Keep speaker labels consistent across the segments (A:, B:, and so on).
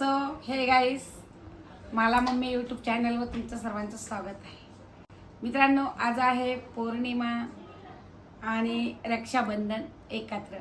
A: So hey guys मला mummy YouTube चॅनलवर तुमचं सर्वांचं स्वागत आहे. मित्रांनो आज आहे पौर्णिमा आणि रक्षाबंधन एकत्र.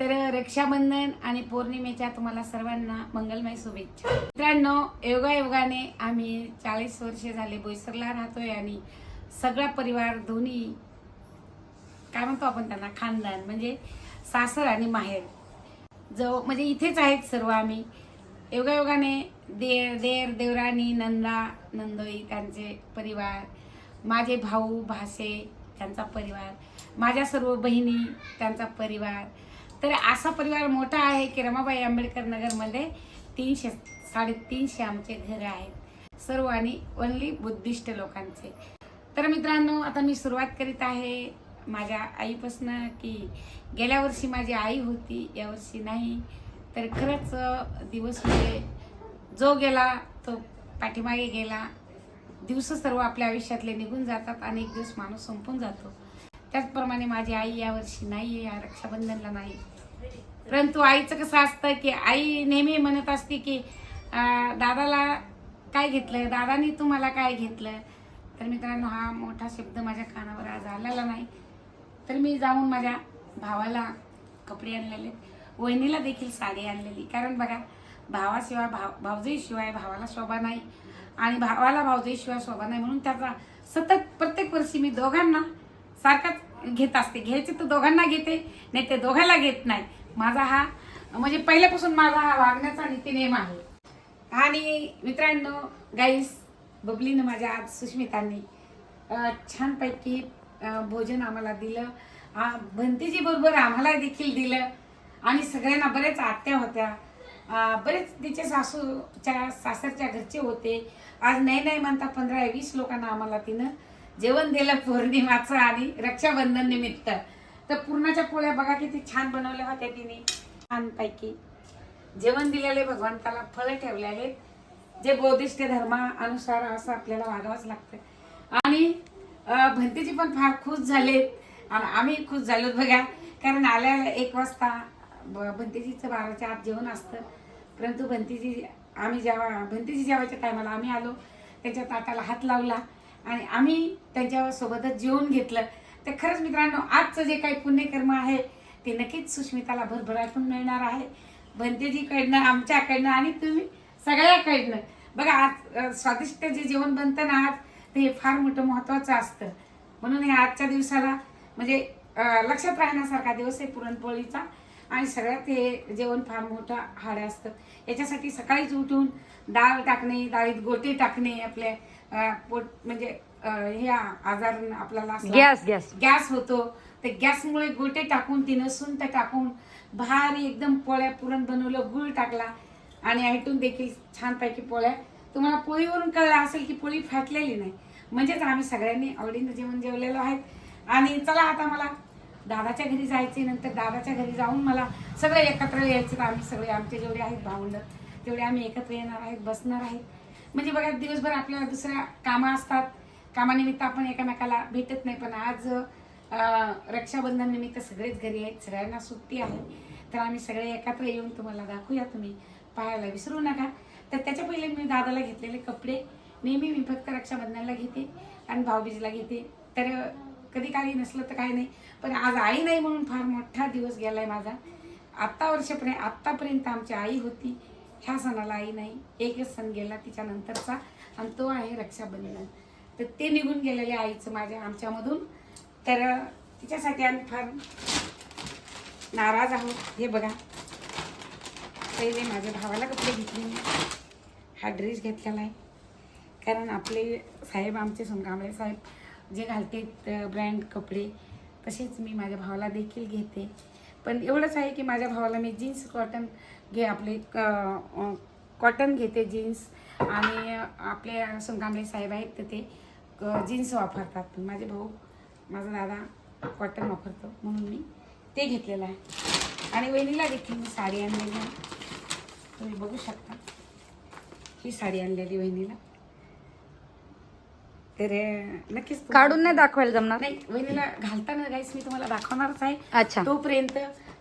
A: तर रक्षाबंधन आणि पौर्णिमेच्या तुम्हाला सर्वांना मंगलमय शुभेच्छा. मित्रांनो योगायोगाने आम्ही चाळीस वर्षे झाले बोईसरला राहतोय आणि सगळा परिवार दोन्ही काय म्हणतो आपण त्यांना खानदान म्हणजे सासर आणि माहेर. जो म्हणजे इथेच आहेत सर्व आम्ही. योगायोगाने देर देर देवराणी नंदा नंदोई त्यांचे परिवार माझे भाऊ भासे त्यांचा परिवार माझ्या सर्व बहिणी त्यांचा परिवार. तर असा परिवार मोठा आहे की रमाबाई आंबेडकर नगरमध्ये तीनशे साडेतीनशे आमचे घर आहेत. सर्व आणि ओनली बुद्धिस्ट लोकांचे. तर मित्रांनो आता मी सुरुवात करीत आहे माझ्या आईपासनं की गेल्या वर्षी माझी आई होती यावर्षी नाही. तर खरंच दिवस म्हणजे जो गेला तो पाठीमागे गेला. दिवस सर्व आपल्या आयुष्यातले निघून जातात आणि एक दिवस माणूस संपून जातो. त्याचप्रमाणे माझी आई यावर्षी नाही आहे या रक्षाबंधनला नाही. परंतु आईचं कसं असतं की आई नेहमी म्हणत असते की दादाला काय घेतलं दादानी तुम्हाला काय घेतलं तर मित्रांनो हा मोठा शब्द माझ्या कानावर आज आलेला नाही. तर मी जाऊन माझ्या भावाला कपडे आणलेले. वहिनीला देखील साडी आणलेली. कारण बघा भावाशिवाय भाव भावजईशिवाय भावाला शोभा नाही. आणि भावाला भावजईशिवाय शोभा नाही म्हणून त्याचा सतत प्रत्येक वर्षी मी दोघांना सारखाच घेत असते. घ्यायचे तर दोघांना घेते नाही ते दोघांना घेत नाही. माझा हा म्हणजे पहिल्यापासून माझा हा वागण्याचा नीतीनेम आहे. आणि मित्रांनो गाईस बबलीनं माझ्या आज सुष्मितांनी छानपैकी भोजन आम्हाला दिलं. भंतीजी बरोबर आम्हाला देखील दिलं. आणि सगळ्यांना बरेच आत्या होत्या. बरेच तिचे सासूच्या सासरच्या घरचे होते. आज नाही नाही म्हणता पंधरा वीस लोकांना आम्हाला तिनं जेवण दिलं पौर्णिमाचं आणि रक्षाबंधन निमित्त. तर पूर्णाच्या पोळ्या बघा किती छान बनवल्या होत्या तिने. छानपैकी. जेवण दिलेले भगवंताला फळ ठेवले आहेत जे बौद्धिष्ट धर्मानुसार असं आपल्याला वागावंच लागतं. आणि भंतीजी पण फार खुश झालेत. आणि आम्ही खुश झालो बघा. कारण आल्या एक वाजता भंतीजीचं बाराच्या आत जेवण असतं. परंतु भंतीजी आम्ही जेव्हा भंतीजी जेवायच्या टायमाला आम्ही आलो. त्यांच्या ताटाला हात लावला आणि आम्ही त्यांच्यासोबतच सोबतच जेवण घेतलं. तर खरंच मित्रांनो आजचं जे काही पुण्यकर्म आहे ते नक्कीच सुष्मिताला भरभराटून मिळणार आहे. भंतेजीकडनं आमच्याकडनं आणि तुम्ही सगळ्याकडनं. बघा आज स्वादिष्ट जे जेवण बनतं ना आज ते फार मोठं महत्त्वाचं असतं. म्हणून हे आजच्या दिवसाला म्हणजे लक्षात राहण्यासारखा दिवस आहे पुरणपोळीचा. आणि सगळ्यात हे जेवण फार मोठं हाड असतं. याच्यासाठी सकाळीच उठून डाळ टाकणे डाळीत गोटे टाकणे आपले अं, पोट म्हणजे हे आजार आपल्याला
B: गॅस गॅस.
A: गॅस होतो. ते गॅसमुळे गोटे टाकून तिनं सुंठ टाकून भारी एकदम पोळ्या पुरण बनवलं गुळ टाकला आणि आयटून देखील छानपैकी पोळ्या. तुम्हाला पोळीवरून कळलं असेल की पोळी फाटलेली नाही. म्हणजेच आम्ही सगळ्यांनी आवडीनं जेवण जेवलेलो आहेत. आणि चला आता मला दादाच्या घरी जायचे नंतर दादाच्या घरी जाऊन मला सगळे एकत्र यायचे. तर आम्ही सगळे आमचे जेवढे आहेत भावंड तेवढे आम्ही एकत्र येणार आहेत बसणार आहेत. म्हणजे बघा दिवसभर आपल्याला दुसऱ्या कामं असतात. कामानिमित्त आपण एकमेकाला भेटत नाही पण आज रक्षाबंधन निमित्त सगळेच घरी आहेत सगळ्यांना सुट्टी आहे. तर आम्ही सगळे एकत्र येऊन तुम्हाला दाखवूया. तुम्ही पाहायला विसरू नका. तर त्याच्या पहिले मी दादाला घेतलेले कपडे. नेहमी मी फक्त रक्षाबंधनाला घेते आणि भाऊबीजला घेते. तर कधी काही नसलं तर काही नाही. पण आज आई नाही म्हणून फार मोठा दिवस गेलाय माझा. आत्ता वर्षापर्यंत आत्तापर्यंत आमची आई होती. ह्या सणाला आई नाही. एकच सण गेला तिच्यानंतरचा आणि तो आहे रक्षाबंधन. तर ते निघून गेलेले आईचं माझ्या आमच्यामधून. तर तिच्यासाठी आम्ही फार नाराज आहोत. हे बघा. पहिले माझ्या भावाला कपडे घेतले मी. हा ड्रेस घेतलेला आहे. कारण आपले साहेब आमचे सोनकांबळे साहेब जे घालते ब्रँड कपडे तसेच मी माझ्या भावाला देखील घेते. पण एवढंच आहे की माझ्या भावाला मी जीन्स कॉटन घे आपले कॉटन घेते जीन्स आणि आपले सोनकांबळे साहेब आहेत तर ते जीन्स वापरतात. पण माझे भाऊ माझा दादा कॉटन वापरतो म्हणून मी ते घेतलेलं आहे. आणि वहिनीला देखील मी साडी आणलेली आहे. तुम्ही बघू शकता. ही साडी आणलेली वहिनीला. तर नक्कीच
B: काढून नाही दाखवायला जमणार?
A: नाही वहिनीला घालताना गाईस मी तुम्हाला दाखवणारच आहे.
B: अच्छा.
A: तोपर्यंत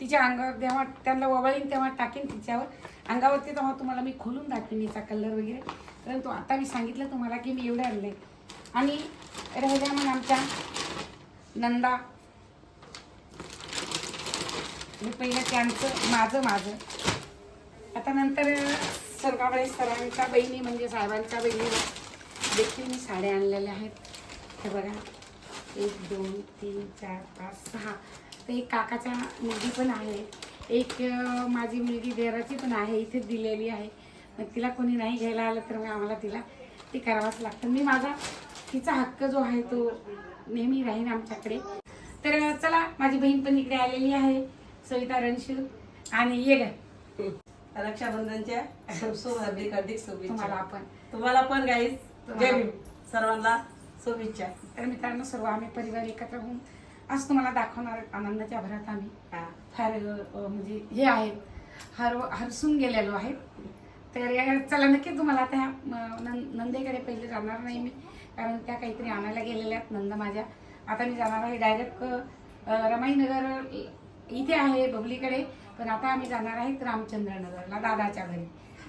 A: तिच्या अंगावर जेव्हा त्यांना ववळीन तेव्हा टाकेन तिच्यावर. अंगावरती तेव्हा तुम्हाला मी खोलून दाखवेन हिचा कलर वगैरे. परंतु आता मी सांगितलं तुम्हाला की मी एवढे आणले आणि राहिल्या मग आमच्या नंदा. मी पहिलं त्यांचं माझं माझं. आता नंतर सरकावळे सरांच्या बहिणी म्हणजे साहेबांच्या बहिणीला देखील मी साड्या आणलेल्या आहेत. हे बघा. एक दोन तीन चार पाच सहा. तर एक काकाच्या मुलगी पण आहे. एक माझी मुलगी देराची पण आहे. इथे दिलेली आहे. मग तिला कोणी नाही घ्यायला आलं तर मग आम्हाला तिला ते करावंच लागतं. मी माझा तिचा हक्क जो आहे तो नेहमी राहीन आमच्याकडे. तर चला माझी बहीण पण इकडे आलेली आहे. सविता रणशूर आणि ये
B: रक्षाबंधनच्या हार्दिक हार्दिक
A: तुम्हाला
B: शुभेच्छा
A: आपण.
B: तुम्हाला पण गाईज जय
A: तुम्हाला-
B: भीम. सर्वांना शुभेच्छा.
A: तर मित्रांनो सर्व आम्ही परिवार एकत्र होऊन आज तुम्हाला दाखवणार आनंदाच्या भरात आम्ही. फार म्हणजे हे आहेत. हर हरसून गेलेलो आहेत. तर या- चला नक्की तुम्हाला त्या नंदेकडे पहिले जाणार नाही मी. कारण त्या काहीतरी आणायला गेलेल्या आहेत नंद माझ्या. आता मी जाणार आहे डायरेक्ट रमाईनगर इथे आहे बबलीकडे. पण आता आम्ही जाणार आहेत रामचंद्रनगरला दादाच्या घरी.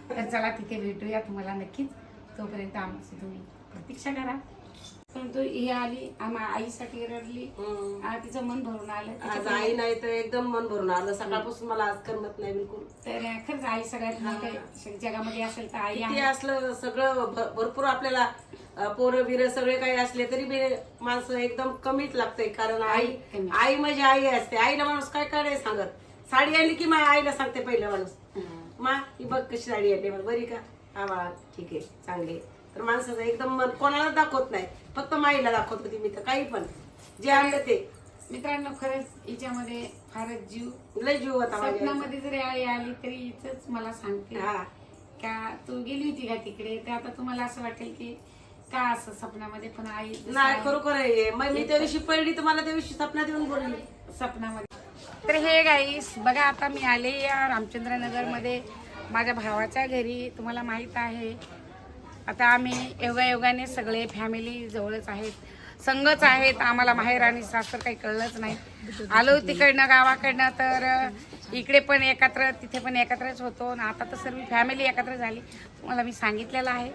A: तर चला तिथे भेटूया तुम्हाला नक्कीच. तोपर्यंत आमची तुम्ही प्रतीक्षा करा. परंतु ही आली आम्हा आईसाठी रडली.
B: हम्म.
A: आ, तिचं मन भरून आलं.
B: आज
A: त्याच्यामुळे-
B: आई नाही तर एकदम मन भरून आलं. सकाळपासून मला आज करमत नाही बिलकुल.
A: तर खरंच आई सगळ्यात मोठे जगामध्ये असेल तर आई
B: किती
A: आहे.
B: असलं सगळं भ- भरपूर आपल्याला अं, पोरं बिरं सगळे काही असले तरी बी माणसं एकदम कमीच लागते कारण आई
A: कमी.
B: आई म्हणजे आई असते. आईला माणूस काय काय नाही सांगत? साडी आली की मा आईला सांगते पहिलं माणूस. मा ही बघ कशी साडी आली मला बरी का? बाळा ठीक आहे चांगली. तर माणसाचं एकदम मन कोणाला दाखवत नाही फक्त माईला दाखवत होती मी तर काही पण. जे आणलं ते.
A: मित्रांनो खरंच हिच्यामध्ये फारच जीव.
B: लय जीव होता माझ्या
A: स्वप्नामध्ये जरी आई आली तरी हिच मला सांगते.
B: हा.
A: का तू गेली होती का तिकडे? तर आता तुम्हाला असं वाटेल की का असं स्वप्नामध्ये पण आई
B: नाही खरोखर आहे. मग मी त्या दिवशी पडली तर मला त्या दिवशी स्वप्नात येऊन बोलली.
A: स्वप्नामध्ये. तर हे गाईस बघा आता मी आले या रामचंद्रनगरमध्ये. माझ्या भावाच्या घरी तुम्हाला माहीत आहे. आता आम्ही योगायोगाने सगळे फॅमिली जवळच आहेत. संघच आहेत. आम्हाला माहेर आणि सासर काही कळलंच नाही. आलो तिकडनं गावाकडनं तर इकडे पण एकत्र तिथे पण एकत्रच होतो. आणि आता तर सर्व फॅमिली एकत्र झाली. तुम्हाला मी सांगितलेलं आहे.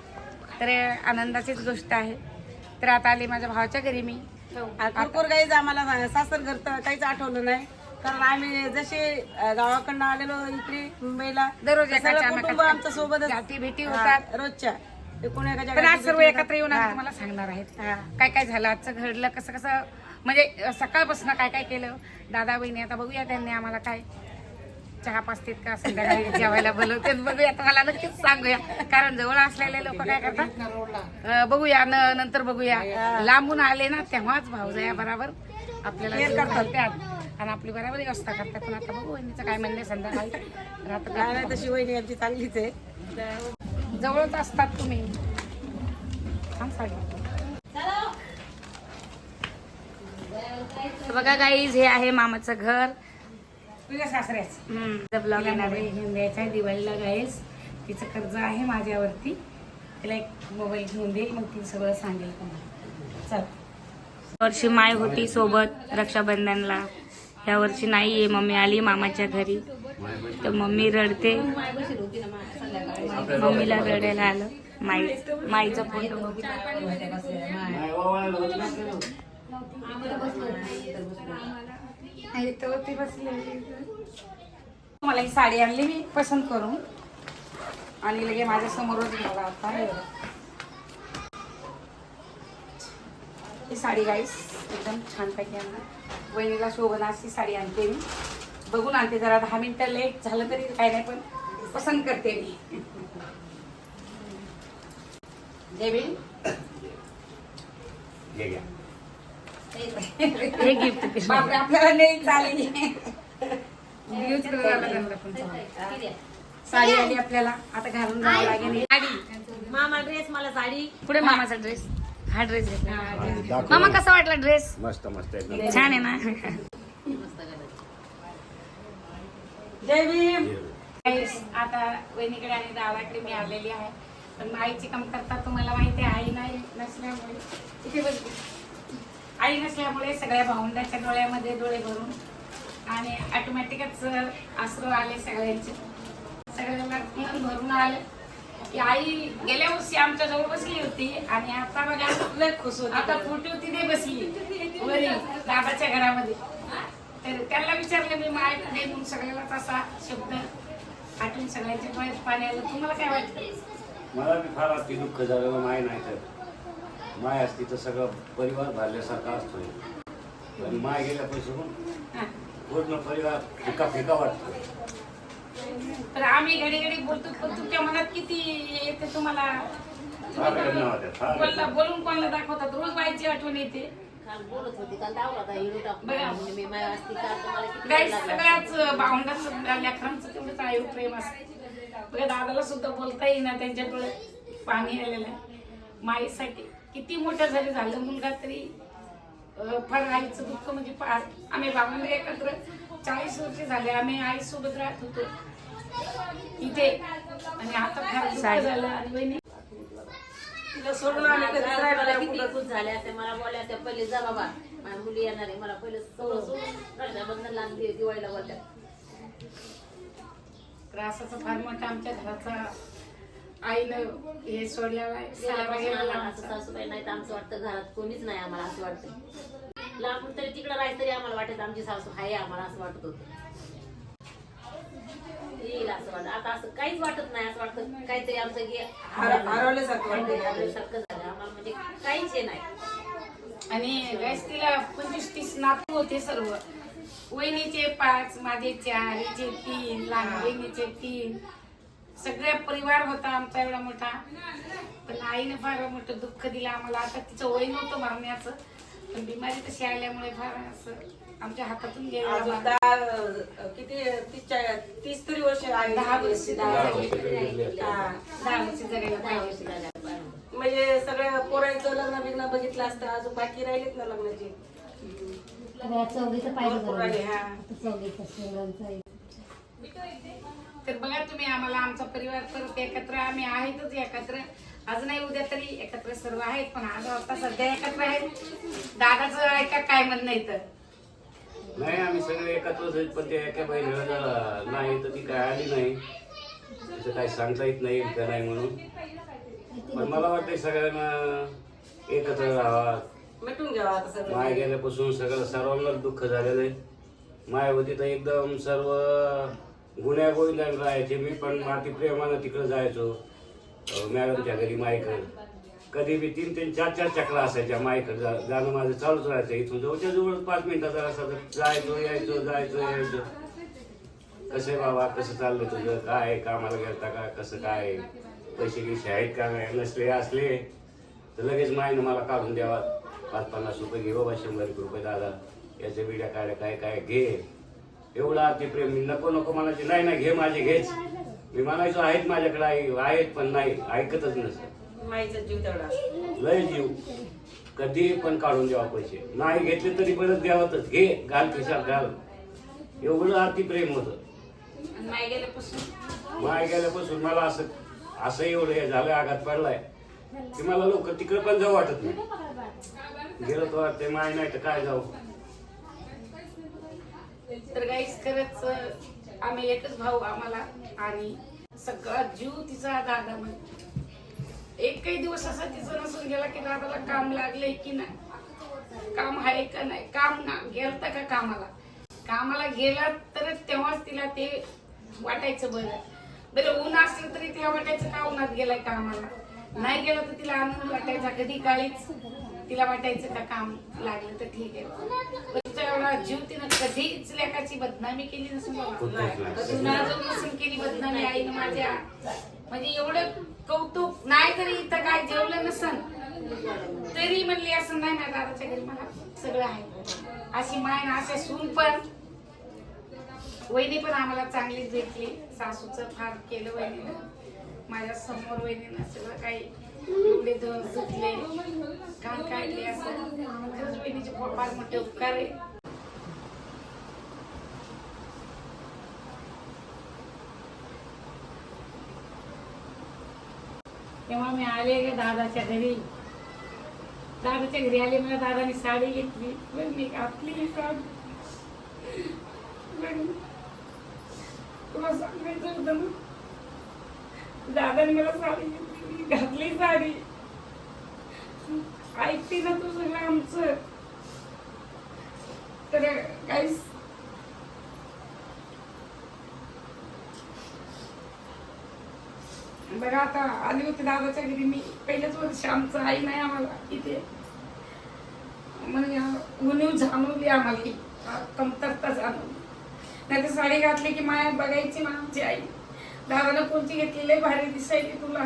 A: तर आनंदाचीच गोष्ट आहे. तर आता आली माझ्या भावाच्या घरी मी. हो.
B: खरोखर काहीच आम्हाला सासर घर तर काहीच आठवलं नाही. कारण आम्ही जसे गावाकडनं आलेलो इकडे मुंबईला
A: दररोज
B: सगळं कुटुंब आमच्या सोबतच
A: गाठी भेटी होतात.
B: रोजच्या.
A: पण आज
B: गाठी
A: सर्व एकत्र येऊन आम्ही. तुम्हाला सांगणार आहेत. काय काय झालं? आजचं घडलं कसं कसं? म्हणजे सकाळपासून काय काय केलं? दादा बहिणी आता बघूया त्यांनी आम्हाला काय चहा पाचतेत का? संध्याकाळी जेवायला बोलवते बघूया तुम्हाला नक्कीच सांगूया. कारण जवळ असलेले लोक काय करतात? बघूया. न- नंतर बघूया. लांबून आले ना तेव्हाच भाऊजया बरोबर आपल्याला
B: करतात.
A: आणि आपली बरोबर व्यवस्था करतात. पण आता बघू वहिनीचं काय म्हणणे संध्याकाळी.
B: नाही तशी वहिनी आमची चांगलीच आहे.
A: जवळच असतात तुम्ही. छान बघा गाईज हे आहे मामाचं घर. तुझ्या सासऱ्याच. ब्लॉग घेऊन द्यायचा आहे दिवाळीला गाईज तिचं कर्ज आहे माझ्यावरती. तिला एक मोबाईल घेऊन देईल मग ती सगळं सांगेल चल.
C: वर्षी माय होती सोबत रक्षाबंधनला. ह्या वर्षी नाही आहे मम्मी आली मामाच्या घरी. तर मम्मी रडते. मम्मीला रडायला आलं. माई माईचा फोटो
A: ती बसलेली मला ही साडी आणली मी पसंत करून. आणि लगे माझ्या समोरच घाला आता हे साडी गाईस एकदम छानपैकी आणली. वहिनीला शोभना अशी साडी आणते मी. बघून आणते जरा दहा मिनिटं लेट झालं तरी काय नाही पण पसंत करते मी. भीम.
C: हे गिफ्ट
A: बापरे आपल्याला नाही चालेल यूज करायला लागलं पण चालेल. साडी आली आपल्याला. आता घालून जावं लागेल. साडी.
B: मामा ड्रेस मला साडी.
C: पुढे मामाचा ड्रेस हा ड्रेस घेतला. मामा कसा वाटला ड्रेस
D: मस्त मस्त
C: छान आहे ना?
B: जय भीम.
A: guys, आता वहिनीकडे आणि दादाकडे मी आलेली आहे. पण आईची कमतरता तुम्हाला माहिती आहे आई नाही नसल्यामुळे. इथे आई नसल्यामुळे सगळ्या भावंडाच्या डोळ्यामध्ये डोळे भरून आणि ऑटोमॅटिकच आसरू आले सगळ्यांचे. सगळ्यांना मन भरून आले. की आई गेल्या वर्षी आमच्या जवळ बसली होती आणि आता बघा
B: लय खुश होती.
A: आता फोटो तिथे बसली. वरी दादाच्या घरामध्ये. तर त्याला विचारलं मी माय कुठे म्हणून सगळ्यालाच असा शब्द आठवून सगळ्यांच्या डोळ्यात पाणी आलं. तुम्हाला काय वाटतं?
D: मला बी फार अगदी दुःख झालं माय नाही तर माय असती तर सगळं परिवार भरल्यासारखा असतोय पण माय गेल्यापासून
A: हा.
D: पूर्ण परिवार फिका फिका वाटतो
A: तर आम्ही घडी घडी बोलतो पण तुमच्या मनात किती येते तुम्हाला कोणाला
D: वेदना.
A: बोलून कोणाला दाखवतात रोज बाईची आठवण येते
E: काल बोलत होती काल दावला होता हिरो टाकून
A: बघा.
E: म्हणजे मी माय असती काल तुम्हाला किती
A: गाईस
E: वेळ लागला.
A: सगळ्याच भावंडांचं लेकरांचं तेवढंच आयु प्रेम असते बघा दादाला सुद्धा बोलता येईना त्यांच्या डोळे पाणी आलेलं आहे माईसाठी किती मोठं जरी झालं मुलगा तरी आईचं दुःख म्हणजे आम्ही भावंड एकत्र चाळीस वर्ष झाले आम्ही आईसोबत राहत होतो. इथे. आणि आता फार दुःख झालं आणि वहिनी.
B: तिला सोडून आम्ही कधी
E: झाल्या त्या मला बोलल्या त्या पहिले जा बाबा माझ्या मुली येणार आहे मला पहिले सोडून रक्षाबंधन लागली दिवाळीला बोलल्या
A: त्रासाचा फार मोठा आमच्या घराचा आईनं हे.
E: सासूबाई नाही तर आमचं. वाटतं घरात कोणीच नाही आम्हाला असं वाटतं लांबून तरी तिकडं राहायचं तरी आम्हाला वाटायचं आमची सासू आहे आम्हाला असं वाटत होतं. येईल असं वाटत. आता असं काहीच वाटत नाही असं वाटतं काहीतरी आमचं गे
B: हरवल्यासारखं वाटतं.
E: आम्हाला म्हणजे काहीच हे नाही.
A: आणि गॅस तिला पंचवीस तीस नातू होते सर्व. वहिनीचे पाच माझे चार हिचे तीन लहान बहिणीचे तीन. सगळ्या परिवार होता आमचा एवढा मोठा. पण आईने फार मोठं दुःख दिलं आम्हाला. आता तिचं वय नव्हतं मरण्याचं. पण बिमारी तशी आल्यामुळे फार असं आमच्या हातातून गेलं
B: दहा किती तीस तरी वर्ष आहे.
A: दहा वर्ष
D: दहा
A: दहा
D: वर्ष.
A: दहा वर्ष जगायला
E: दहा
A: पाहिजे
E: वर्ष.
B: म्हणजे सगळ्या पोरांचं लग्न बिग्न बघितलं असतं. अजून बाकी राहिलेत ना लग्नाची? भरपूर राहिले हा.
A: तर बघा तुम्ही आम्हाला आमचा परिवार परत एकत्र आम्ही आहेतच एकत्र. आज नाही उद्या तरी एकत्र सर्व आहेत पण आज आता सध्या एकत्र आहेत. दादाचं ऐका काय म्हणणं येतं
D: नाही आम्ही सगळे एकत्रच आहेत पण ते एका बहिणीला नाही तर ती काय आली नाही. तिचं काही सांगता येत नाही का नाही म्हणून. पण मला वाटतं सगळ्यांना एकत्र राहावा.
B: मिटून घ्यावा आता सगळं.
D: माय गेल्यापासून सगळं सर्वांनाच दुःख झालेलं आहे. माय होती तर एकदम सर्व गुन्ह्या गोविंदा राहायचे. मी पण माती प्रेमानं तिकडं जायचो. मॅडमच्या घरी मायकडं कधी बी तीन तीन चार चार चक्रा असायच्या मायकडे जा जाणं माझं चालूच राहायचं. इथून जवळच्या जवळ पाच मिनिटाचा रस्ता तर जायचो यायचो जायचो यायचो. कसं आहे बाबा? कसं चाललं तुझं? काय कामाला गेलता का? कसं काय पैसे गिसे आहेत का नाही? नसले असले. तर लगेच मायनं मला काढून द्यावा. पाच पन्नास रुपये घे बाबा शंभर रुपये दादा. याच्या बिड्या काढ्या काय काय घे. एवढा अति प्रेम. मी नको नको म्हणायचे नाही नाही घे माझे घेच. मी म्हणायचो आहेत माझ्याकडे आई आहेत पण नाही ऐकतच नसत.
B: माईचा जीव तेवढा.
D: लय जीव. कधी पण काढून द्यावा पैसे. नाही घेतले तरी परत द्यावातच. घे घाल खिशात घाल. एवढं अति प्रेम होतं.
A: माय गेल्यापासून?
D: माय गेल्यापासून मला असं असं एवढं हे झालं आघात पडलाय. की मला लोक तिकडे पण जाऊ वाटत नाही. गेलो तर वाटते माय नाही तर काय जाऊ?
A: तर गाईस खरंच आम्ही एकच भाऊ आम्हाला आणि सगळा जीव तिचा दादा म्हणजे एकही दिवस असा तिचा नसून गेला की दादाला काम लागलंय की नाही? काम आहे का नाही? काम ना गेलता का कामाला? कामाला गेला तर तेव्हाच तिला ते वाटायचं बरं. बरं ऊन असलं तरी तिला वाटायचं का उन्हात गेलाय कामाला? नाही गेला तर तिला आनंद वाटायचा. कधी काळीच तिला वाटायचं का काम लागलं तर ठीक आहे. एवढा जीव तिनं कधीच लेखाची बदनामी केली नसून. कधी नाजूक नसून केली बदनामी आईनं माझ्या. म्हणजे एवढं कौतुक नाही तरी इथं काय जेवलं नसन. तरी म्हणली असं नाही ना दादाच्या घरी मला सगळं आहे. अशी माय ना असे सून पण. वहिनी पण आम्हाला चांगलीच भेटली. सासूचं फार केलं वहिनीनं. माझ्यासमोर वहिनीनं सगळं काही एवढे धुतले काम काढले असं. खरंच वहिनीचे फार मोठे उपकार आहे. तेव्हा मी आले गे दादाच्या घरी. दादाच्या घरी आले मला दादाने साडी घेतली. पण मी घातली ही साडी. मैत्रिणी तुला सांगायचं होतं ना? दादाने मला साडी घेतली मी घातली साडी. ऐकते ना तू सगळं आमचं. तर काहीच बघा आता आली होती दादाच्या घरी. मी पहिल्याच वर्ष आमचं आई नाही आम्हाला इथे. म्हणजे उणीव जाणवली आम्हाला कमतरता जाणवली. नाही तर साडी घातली की माया बघायची ना आमची आई. दादाला कोणती घेतलेली आहे, भारी दिसायली तुला.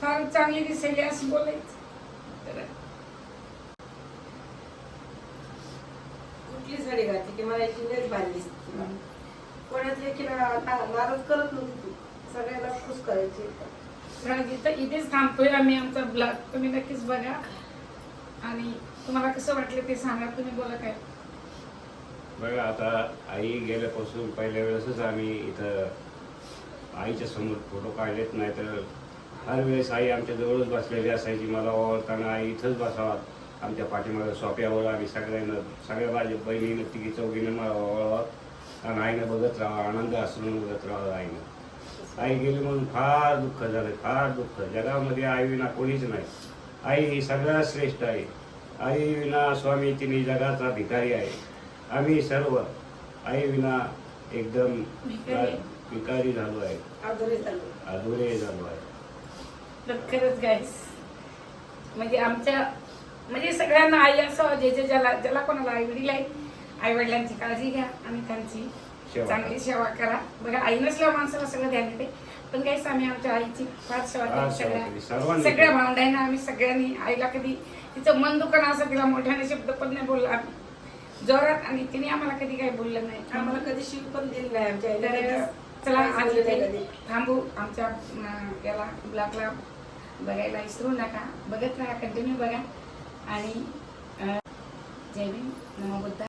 A: फार चांगली दिसायली असं बोलायचं. तर
B: कुठली साडी घातली की मला लयच भारी दिसते कोणाच ना- नाराज करत नव्हती. सगळ्याला खुश करायची.
A: इथं इथेच थांबतोय आम्ही आमचा ब्लॉग. तुम्ही नक्कीच बघा. आणि तुम्हाला कसं वाटलं ते सांगा. तुम्ही बोला काय.
D: बघा आता आई गेल्यापासून पहिल्या वेळेसच आम्ही इथं आईच्या समोर फोटो काढलेत. नाही तर हर वेळेस आई आमच्या जवळच बसलेली असायची. मला ओळखताना आई इथंच बसावा. आमच्या पाठीमागे सोप्यावर आम्ही सगळ्यांना सगळ्या माझ्या बहिणीनं तिघी चौघीनं मला ओळख आणि आईनं बघत राहा आनंद हसरून बघत राहा आईनं. आई गेली म्हणून फार दुःख झालं फार दुःख. जगामध्ये आई विना कोणीच नाही. आई ही सगळ्यात श्रेष्ठ आहे. आई विना स्वामी तिने जगाचा भिकारी आहे. आम्ही सर्व आई विना एकदम
A: भिकारी.
D: झालो आहे. अधुरे झालो. आहे.
A: तर खरंच गायस म्हणजे आमच्या म्हणजे सगळ्यांना आई असं जे जे ज्याला ज्याला कोणाला आई वडील आहेत आई वडिलांची काळजी घ्या आणि त्यांची
D: सेवा
A: चांगली सेवा करा. बघा आई नसल्यावर माणसाला सगळं ध्यान येते पण काहीच आम्ही आमच्या आईची फार सेवा केली. सगळ्या
D: सर्वांनी
A: सगळ्या. भावंडांना आम्ही सगळ्यांनी आईला कधी तिचं मन दुकान असं तिला मोठ्याने शब्द पण नाही बोलला आम्ही. जोरात आणि तिने आम्हाला कधी काही बोललं नाही.
B: आम्हाला कधी शिव पण दिली नाही आमच्या आईने
A: तर
B: कधीच.
A: चला आज इथे. थांबू. आमच्या अं, याला ब्लॉगला बघायला विसरू नका. बघत राहा कंटिन्यू बघा. आणि अं, जय भीम. नमो बुद्धा